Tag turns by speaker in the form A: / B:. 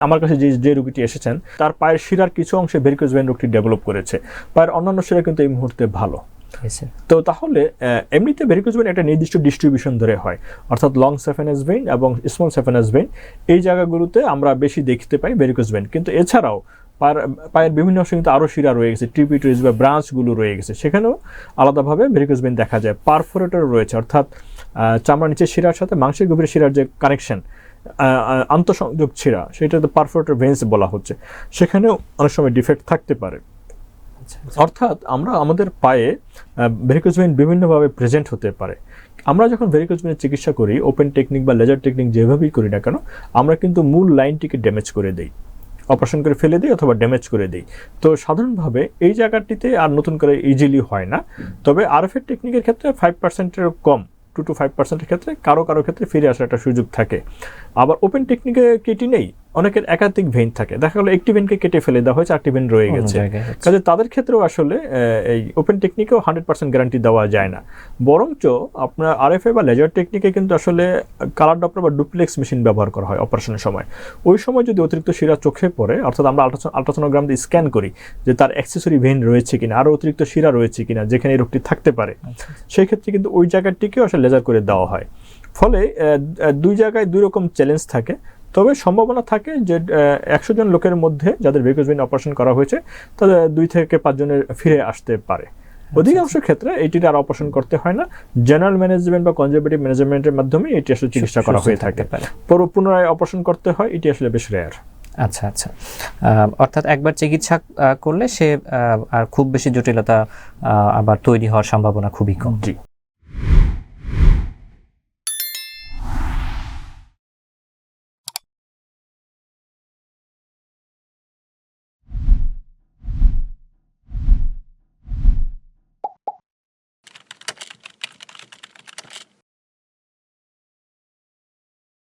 A: আমার কাছে যে যে রোগীটি এসেছেন তার পায়ের শিরার কিছু অংশে ভেরিকোজ ভেন রোগটি ডেভেলপ করেছে। পায়ের অন্যান্য শিরা কিন্তু এই মুহূর্তে ভালো। তো তাহলে এমনিতে ভেরিকোজ ভেন একটা নির্দিষ্ট ডিস্ট্রিবিউশন ধরে হয়। অর্থাৎ লং সেফেনাস ভেইন এবং স্মল সেফেনাস ভেইন এই জায়গাগুলোতে আমরা বেশি দেখতে পাই ভেরিকোজ ভেন কিন্তু এছাড়াও পায়ের পায়ের বিভিন্ন অংশে কিন্তু আরও শিরা রয়ে গেছে ট্রিবিউটারিজ বা ব্রাঞ্চগুলো রয়ে গেছে। সেখানেও আলাদাভাবে ভেরিকোজ ভেন দেখা যায়। পারফোরেটর রয়েছে। অর্থাৎ আহ, চামড়ার নিচের শিরার সাথে মাংসের গভীর শিরার যে কানেকশন আন্তঃসংযোগ শিরা সেটাতে পারফোরেটর ভেন্স বলা হচ্ছে। সেখানেও অনেক সময় ডিফেক্ট থাকতে পারে। অর্থাৎ আমরা আমাদের পায়ে ভেরিকোজ ভেইন বিভিন্নভাবে প্রেজেন্ট হতে পারে। আমরা যখন ভেরিকোজ ভেইনের চিকিৎসা করি ওপেন টেকনিক বা লেজার টেকনিক যেভাবেই করি না কেন আমরা কিন্তু মূল লাইনটিকে ড্যামেজ করে দেই। অপারেশন করে ফেলে দিই অথবা ড্যামেজ করে দিই। তো সাধারণভাবে এই জায়গাটিতে আর নতুন করে ইজিলি হয় না। তবে আরএফএর টেকনিকের ক্ষেত্রে ফাইভ পার্সেন্টের কম। টু টু ফাইভ পার্সেন্টের ক্ষেত্রে কারও কারও ক্ষেত্রে ফিরে আসার একটা সুযোগ থাকে। আবার ওপেন টেকনিকে কেটি নেই। অনেকের একাধিক ভেন থাকে। দেখা গেলো একটি ভেনকে কেটে ফেলে দেওয়া হয়েছে আটটি ভেন রয়ে গেছে। কাজে তাদের ক্ষেত্রেও আসলে এই ওপেন টেকনিকেও হান্ড্রেড পার্সেন্ট গ্যারান্টি দেওয়া যায় না। বরঞ্চ আপনার আর আরএফএ বা লেজার টেকনিকে কিন্তু আসলে কালার ডপ্লার বা ডুপ্লেক্স মেশিন ব্যবহার করা হয় অপারেশনের সময়। ওই সময় যদি অতিরিক্ত শিরা চোখে পড়ে অর্থাৎ আমরা আলট্রাসোনোগ্রাম দিয়ে স্ক্যান করি যে তার অ্যাক্সেসরি ভেন রয়েছে কিনা আরও অতিরিক্ত শিরা রয়েছে কিনা যেখানে এই রোগটি থাকতে পারে সেই ক্ষেত্রে কিন্তু ওই জায়গাটিকেও আসলে লেজার করে দেওয়া হয়। ফলে দুই জায়গায় দুই রকম চ্যালেঞ্জ থাকে। তবে সম্ভাবনা থাকে যে একশো জন লোকের মধ্যে যাদের ভেরিকোজ ভেইন অপারেশন করা হয়েছে তাদের দুই থেকে পাঁচজনের ফিরে আসতে পারে। অধিকাংশ ক্ষেত্রে এটির আর অপারেশন করতে হয় না। জেনারেল ম্যানেজমেন্ট বা কনজারভেটিভ ম্যানেজমেন্টের মাধ্যমে এটি আসলে চিকিৎসা করা হয়ে থাকে।
B: থাকতে পারে।
A: পর পুনরায় অপারেশন করতে হয় এটি আসলে বেশ রেয়ার
B: আচ্ছা আচ্ছা। অর্থাৎ একবার চিকিৎসা করলে সে আর খুব বেশি জটিলতা আবার তৈরি হওয়ার সম্ভাবনা খুবই কম।